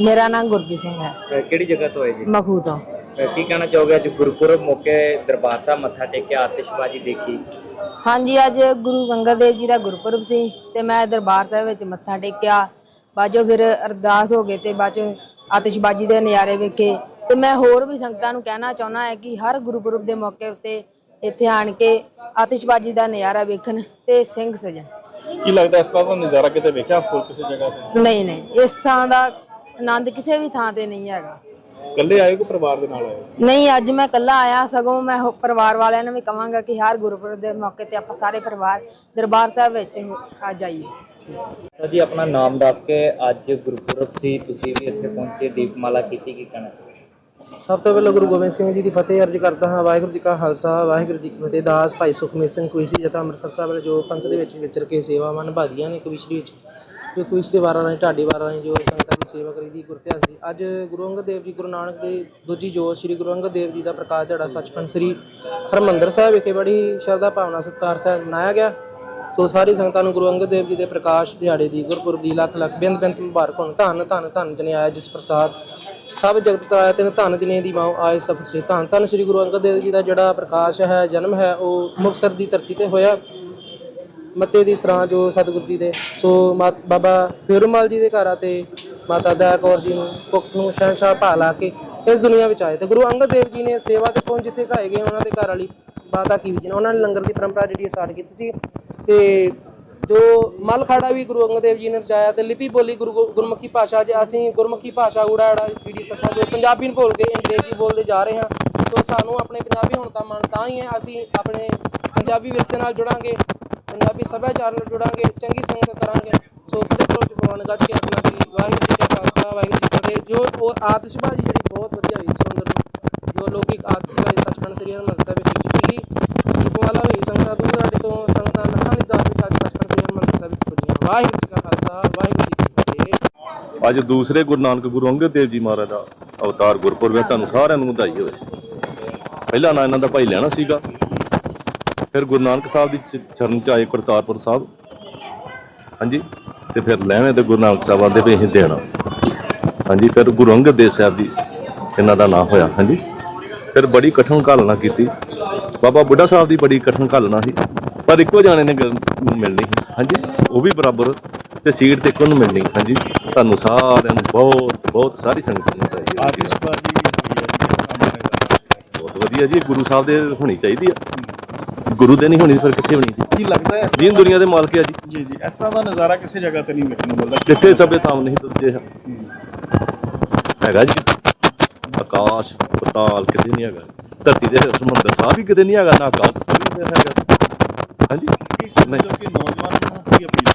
ਮੇਰਾ ਨਾਮ ਗੁਰਪ੍ਰੀਤ ਸਿੰਘ ਹੈ। ਅਹ ਕਿਹੜੀ ਜਗ੍ਹਾ ਤੋਂ ਆਏ ਜੀ? ਮਖੂ ਤੋਂ। ਅਹ ਕੀ ਕਹਿਣਾ ਚਾਹੋਗੇ? ਅੱਜ ਗੁਰਪੁਰਬ ਮੌਕੇ ਦਰਬਾਰ ਸਾਹਿਬ ਮੱਥਾ ਟੇਕਿਆ ਆਤਿਸ਼ਬਾਜ਼ੀ ਦੇਖੀ। ਹਾਂਜੀ ਅੱਜ ਗੁਰੂ ਅੰਗਦ ਦੇਵ ਜੀ ਦਾ ਗੁਰਪੁਰਬ ਸੀ ਤੇ ਮੈਂ ਦਰਬਾਰ ਸਾਹਿਬ ਵਿੱਚ ਮੱਥਾ ਟੇਕਿਆ। ਬਾਜੋ ਫਿਰ ਅਰਦਾਸ ਹੋ ਗਏ ਤੇ ਬਾਜੋ ਆਤਿਸ਼ਬਾਜ਼ੀ ਦੇ ਨਜ਼ਾਰੇ ਵੇਖੇ। ਤੇ ਮੈਂ ਹੋਰ ਵੀ ਸੰਗਤਾਂ ਨੂੰ ਕਹਿਣਾ ਚਾਹੁੰਦਾ ਹੈ ਕਿ ਹਰ ਗੁਰਪੁਰਬ ਦੇ ਮੌਕੇ ਉੱਤੇ ਇੱਥੇ ਆਣ ਕੇ ਆਤਿਸ਼ਬਾਜ਼ੀ ਦਾ ਨਜ਼ਾਰਾ ਵੇਖਣ ਤੇ ਸਿੰਘ ਸਜਣ। ਕੀ ਲੱਗਦਾ ਇਸ ਤਰ੍ਹਾਂ ਦਾ ਨਜ਼ਾਰਾ ਕਿਤੇ ਵੇਖਿਆ ਹੋਰ ਕਿਸੇ ਜਗ੍ਹਾ ਤੇ? ਨਹੀਂ ਨਹੀਂ। ਇਸ ਥਾਂ ਦਾ ਆਨੰਦ ਕਿਸੇ ਵੀ ਥਾਂ ਤੇ ਨਹੀਂ ਹੈਗਾ। ਇਕੱਲੇ ਆਏ ਕੋ ਪਰਿਵਾਰ ਦੇ ਨਾਲ ਆਏ ਨਹੀਂ ਅੱਜ ਮੈਂ ਇਕੱਲਾ ਆਇਆ ਸਗੋਂ ਮੈਂ ਹੋ- ਪਰਿਵਾਰ ਵਾਲਿਆਂ ਨੂੰ ਵੀ ਕਹਾਂਗਾ ਕਿ ਹਰ ਗੁਰਪੁਰਬ ਦੇ ਮੌਕੇ ਤੇ ਆਪਾਂ ਸਾਰੇ ਪਰਿਵਾਰ ਦਰਬਾਰ ਸਾਹਿਬ ਵਿੱਚ ਆ ਜਾਈਏ। ਸਰ ਜੀ ਆਪਣਾ ਨਾਮ ਦੱਸ ਕੇ ਅੱਜ ਗੁਰਪੁਰਬ ਸੀ ਤੁਸੀਂ ਵੀ ਇੱਥੇ ਪਹੁੰਚੇ ਦੀਪਮਾਲਾ ਕੀਤੀ ਕੀ ਕਹਿਣਾ ਸਭ ਤੋਂ ਪਹਿਲਾਂ ਗੁਰੂ ਗੋਬਿੰਦ ਸਿੰਘ ਜੀ ਦੀ ਫਤਿਹ ਅਰਜ ਕਰਦਾ ਹਾਂ ਵਾਹਿਗੁਰੂ ਜੀ ਕਾ ਖਾਲਸਾ ਵਾਹਿਗੁਰੂ ਜੀ ਕੀ ਫਤਿਹ। ਦਾਸ ਭਾਈ ਸੁਖਮੀਤ ਸਿੰਘ ਕੁਇਸੀ ਜਤਾ ਅੰਮ੍ਰਿਤਸਰ ਸਾਹਿਬ ਵਾਲੇ ਜੋ ਪੰਥ ਦੇ ਵਿੱਚ ਵਿਚਰ ਕੇ ਸੇਵਾਵਾਂ ਨਿਭਾਦੀਆਂ ਨੇ ਕਵਿਸ਼ਰੀ ਵਿੱਚ ਜੋ ਕੁਇਸ ਦੇ ਵਾਰਾਂ ਰਾਹੀਂ ਢਾਡੀ ਵਾਰਾਂ ਰਾਹੀਂ ਜੋ ਸੰਗਤਾਂ ਸੇਵਾ ਕਰੀ ਦੀ ਇਤਿਹਾਸ ਦੀ। ਅੱਜ ਗੁਰੂ ਅੰਗਦ ਦੇਵ ਜੀ, ਗੁਰੂ ਨਾਨਕ ਦੇ ਦੂਜੀ ਜੋਤ ਸ੍ਰੀ ਗੁਰੂ ਅੰਗਦ ਦੇਵ ਜੀ ਦਾ ਪ੍ਰਕਾਸ਼ ਦਿਹਾੜਾ ਸੱਚਖੰਡ ਸ੍ਰੀ ਹਰਮੰਦਰ ਸਾਹਿਬ ਵਿਖੇ ਬੜੀ ਸ਼ਰਧਾ, ਭਾਵਨਾ, ਸਤਿਕਾਰ ਸਹਿ ਮਨਾਇਆ ਗਿਆ। ਸੋ ਸਾਰੀ ਸੰਗਤਾਂ ਨੂੰ ਗੁਰੂ ਅੰਗਦ ਦੇਵ ਜੀ ਦੇ ਪ੍ਰਕਾਸ਼ ਦਿਹਾੜੇ ਦੀ ਗੁਰਪੁਰਬ ਦੀ ਲੱਖ ਲੱਖ ਬਿੰਦ ਬਿੰਦ ਮੁਬਾਰਕ ਹੋਣ। ਧੰਨ ਧੰਨ ਧੰਨ ਜਨੇ ਆਇਆ ਜਿਸ ਪ੍ਰਸਾਦ ਸਭ ਜਗਤ ਤਰਾਇਆ ਤਿਨ ਧੰਨ ਜਨੇ ਦੀ ਮਾਂ ਆਏ ਸਭ ਸੇ ਧੰਨ। ਧੰਨ ਸ੍ਰੀ ਗੁਰੂ ਅੰਗਦ ਦੇਵ ਜੀ ਦਾ ਜਿਹੜਾ ਪ੍ਰਕਾਸ਼ ਹੈ, ਜਨਮ ਹੈ, ਉਹ ਮੁਕਤਸਰ ਦੀ ਧਰਤੀ ਤੇ ਹੋਇਆ। ਮੱਤੇ ਦੀ ਸਰਾਂ ਜੋ ਸਤਿਗੁਰੂ ਜੀ ਦੇ, ਸੋ ਮਾਤ ਬਾਬਾ ਫਿਰਮਾਲ ਜੀ ਦੇ ਘਰ ਆ ਤੇ ਮਾਤਾ ਦਇਆ ਕੌਰ ਜੀ ਨੂੰ ਪੁੱਤ ਨੂੰ ਸ਼ਹਿਨशाह ਭਾ ਲਾ ਕੇ ਇਸ ਦੁਨੀਆ ਵਿੱਚ ਆਏ ਤੇ ਗੁਰੂ ਅੰਗਦ ਦੇਵ ਜੀ ਨੇ ਸੇਵਾ ਤੇ ਪਹੁੰਚ ਜਿੱਥੇ ਘਾਏ ਗਏ ਉਹਨਾਂ ਦੇ ਘਰ ਵਾਲੀ ਮਾਤਾ ਕੀ ਜੀ ਨੇ ਉਹਨਾਂ ਨੇ ਲੰਗਰ ਦੀ ਪਰੰਪਰਾ ਜਿਹੜੀ ਸਟਾਰਟ ਕੀਤੀ ਸੀ। ਤੇ ਜੋ ਮਲ ਖਾੜਾ ਵੀ ਗੁਰੂ ਅੰਗਦ ਦੇਵ ਜੀ ਨੇ ਰਚਾਇਆ ਤੇ ਲਿਪੀ ਬੋਲੀ ਗੁਰੂ ਗੁਰਮੁਖੀ ਭਾਸ਼ਾ ਜੇ ਅਸੀਂ ਗੁਰਮੁਖੀ ਭਾਸ਼ਾ ਉੜਾ ਜਿਹੜਾ ਪੀੜੀ ਸੱਸਾ ਜੋ ਪੰਜਾਬੀ ਨੂੰ ਭੁੱਲ ਕੇ ਅੰਗਰੇਜ਼ੀ ਬੋਲਦੇ ਜਾ ਰਹੇ ਹਾਂ। ਸੋ ਸਾਨੂੰ ਆਪਣੇ ਪੰਜਾਬੀ ਹੋਣ ਦਾ ਮਨ ਤਾਂ ਹੀ ਹੈ, ਅਸੀਂ ਆਪਣੇ ਪੰਜਾਬੀ ਵਿਰਸੇ ਨਾਲ ਜੁੜਾਂਗੇ, ਪੰਜਾਬੀ ਸੱਭਿਆਚਾਰ ਨਾਲ ਜੁੜਾਂਗੇ, ਚੰਗੀ ਸੰਗਤ ਕਰਾਂਗੇ। ਸੋ ਫਤਿਹ ਕਰੋ ਚੁਪਾਉਣ ਗੱਜ ਕੇ ਆਪਣਾ ਜੀ ਵਾਹਿਗੁਰੂ ਜੀ ਕਾ ਖਾਲਸਾ, ਵਾਹਿਗੁਰੂ ਜੀ ਕੀ ਫਤਿਹ। ਜੋ ਉਹ ਆਤਿਸ਼ਬਾਜ਼ੀ ਜਿਹੜੀ ਬਹੁਤ ਵਧੀਆ ਹੋਈ ਸੁੰਦਰ ਜੋ ਲੋਕਿਕ ਆਤਿਸ਼ਬਾਜ਼ੀ ਸੱਚਖੰਡ ਸ੍ਰੀ ਹਰਿਮੰਦਰ ਸਾਹਿਬ ਵਿਖੇ ਕੀਤੀ ਗਈ ਦੀਪਮਾਲਾ ਹੋਈ ਸੰਗਤਾਂ ਦੂਰ ਦਰਾਡੇ ਤੋਂ ਸੰਗਤਾਂ ਲੱਖਾਂ ਦੀ ਦਾਤ ਵਿੱਚ ਅੱਜ ਸੱਚਖੰਡ ਸ੍ਰੀ ਹਰਿਮੰਦਰ ਸਾਹਿਬ ਵਿਖੇ ਪੁੱਜੀਆਂ। ਵਾਹਿਗੁਰੂ ਜੀ ਕਾ ਖਾਲਸਾ, ਵਾਹਿਗੁਰੂ ਜੀ ਕੀ ਫਤਿਹ। ਅੱਜ ਦੂਸਰੇ ਗੁਰੂ ਨਾਨਕ ਗੁਰੂ ਅੰਗਦ ਦੇਵ ਜੀ ਮਹਾਰਾਜ ਦਾ ਅਵਤਾਰ ਗੁਰਪੁਰਬ ਹੈ, ਤੁਹਾਨੂੰ ਸਾਰਿਆਂ ਨੂੰ ਵਧਾਈ ਹੋਵੇ। ਪਹਿਲਾ ਨਾਂ ਇਹਨਾਂ ਦਾ ਭਾਈ ਲੈਣਾ ਸੀਗਾ। ਫਿਰ ਗੁਰੂ ਨਾਨਕ ਸਾਹਿਬ ਦੀ ਚ- ਚਰਨ ਚ ਆਏ ਕਰਤਾਰਪੁਰ ਸਾਹਿਬ। ਹਾਂਜੀ। ਤੇ ਫਿਰ ਲੈਣੇ ਤੇ ਗੁਰੂ ਨਾਨਕ ਸਾਹਿਬ ਆਂਦੇ ਵੀ ਅਸੀਂ ਦੇਣਾ। ਹਾਂਜੀ ਫਿਰ ਗੁਰੂ ਅੰਗਦ ਦੇਵ ਸਾਹਿਬ ਜੀ ਇਹਨਾਂ ਦਾ ਨਾਂ ਹੋਇਆ ਹਾਂਜੀ। ਫਿਰ ਬੜੀ ਕਠਨ ਘਾਲਣਾ ਕੀਤੀ। ਬਾਬਾ ਬੁੱਢਾ ਸਾਹਿਬ ਦੀ ਬੜੀ ਕਠਨ ਘਾਲਣਾ ਸੀ ਪਰ ਇੱਕੋ ਜਾਣੇ ਨੇ ਨੂੰ ਮਿਲਣੀ ਹਾਂਜੀ। ਉਹ ਵੀ ਬਰਾਬਰ ਤੇ ਸੀਟ ਤੇ ਇੱਕੋ ਨੂੰ ਮਿਲਣੀ ਹਾਂਜੀ। ਤੁਹਾਨੂੰ ਸਾਰਿਆਂ ਨੂੰ ਬਹੁਤ ਬਹੁਤ ਸਾਰੀ ਸੰਗਤ ਨੂੰ ਵਧਾਈ। ਆਤਿਸ਼ਬਾਜ਼ੀ ਦਾ ਬਹੁਤ ਵਧੀਆ ਜੀ ਗੁਰੂ ਸਾਹਿਬ ਦੇ ਹੋਣੀ ਚਾਹੀਦੀ ਆ ਗੁਰੂ ਦੇ ਨਹੀਂ ਹੋਣੀ ਫਿਰ ਕਿੱਥੇ ਹੋਣੀ? ਜੀ ਕੀ ਲੱਗਦਾ ਹੈ ਇਸ ਦੀਨ ਦੁਨੀਆ ਦੇ ਮਾਲਕ ਆ ਜੀ। ਜੀ ਜੀ ਇਸ ਤਰ੍ਹਾਂ ਦਾ ਨਜ਼ਾਰਾ ਕਿਸੇ ਜਗ੍ਹਾ ਤੇ ਨਹੀਂ ਵੇਖਣ ਨੂੰ ਮਿਲਦਾ। ਜਿੱਥੇ ਸਭੇ ਥਾਮ ਨਹੀਂ ਤੁਝੇ ਹੈਗਾ ਜੀ। ਆਕਾਸ਼ ਪਤਾਲ ਕਿਤੇ ਨਹੀਂ ਹੈਗਾ। ਧਰਤੀ ਦੇ ਸਮੁੰਦਰ ਸਾਹਿਬ ਵੀ ਕਿਤੇ ਨਹੀਂ ਹੈਗਾ ਨਾ ਆਕਾਸ਼ ਸਾਹਿਬ ਵੀ ਹੈਗਾ। ਹਾਂਜੀ। ਕੀ ਸਮਝੋ ਕਿ ਨੌਜਵਾਨਾਂ ਨੂੰ ਕੀ ਅਪੀਲ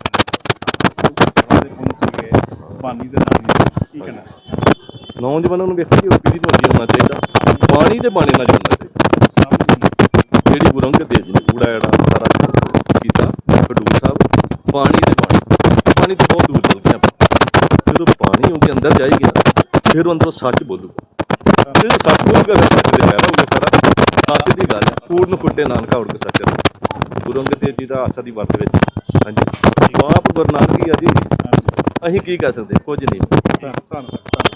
ਦੇ ਸੀਗੇ? ਪਾਣੀ ਦੇ ਨਾਲ ਸੀ। ਕੀ ਕਹਿਣਾ ਨੌਜਵਾਨਾਂ ਨੂੰ ਵੇਖੋ ਉਹ ਪੀੜੀ ਨੂੰ ਹੋਣਾ ਚਾਹੀਦਾ। ਪਾਣੀ ਤੇ ਬਾਣੀ ਨਾਲ ਜੁੜਨਾ ਚਾਹੀਦਾ। ਪਾਣੀ ਤੇ ਬਾਣੀ ਪਾਣੀ ਤੋਂ ਬਹੁਤ ਦੂਰ ਚਲ ਗਏ ਆਪਾਂ। ਜਦੋਂ ਪਾਣੀ ਉਹਦੇ ਅੰਦਰ ਜਾਏਗੀ ਫਿਰ ਉਹ ਅੰਦਰੋਂ ਸੱਚ ਬੋਲੂਗਾ। ਜਦੋਂ ਸੱਚ ਬੋਲੂਗਾ ਫਿਰ ਸੱਚ ਦੇ ਪੈਦਾ ਹੋਊਗਾ ਸਾਰਾ। ਸੱਚ ਦੀ ਗੱਲ ਹੈ ਕੂੜ ਨੂੰ ਕੁੱਟੇ ਨਾਨਕਾ ਉੜ ਕੇ ਸੱਚ ਗੁਰੂ ਅੰਗਦ ਦੇਵ ਜੀ ਦਾ ਆਸਾ ਦੀ ਵਰਤ ਵਿੱਚ। ਹਾਂਜੀ। ਆਪ ਗੁਰੂ ਨਾਨਕ ਜੀ ਅਸੀਂ ਕੀ ਕਹਿ ਸਕਦੇ? ਕੁਝ ਨਹੀਂ। ਧੰਨ- ਧੰਨਵਾਦ ਧੰਨਵਾਦ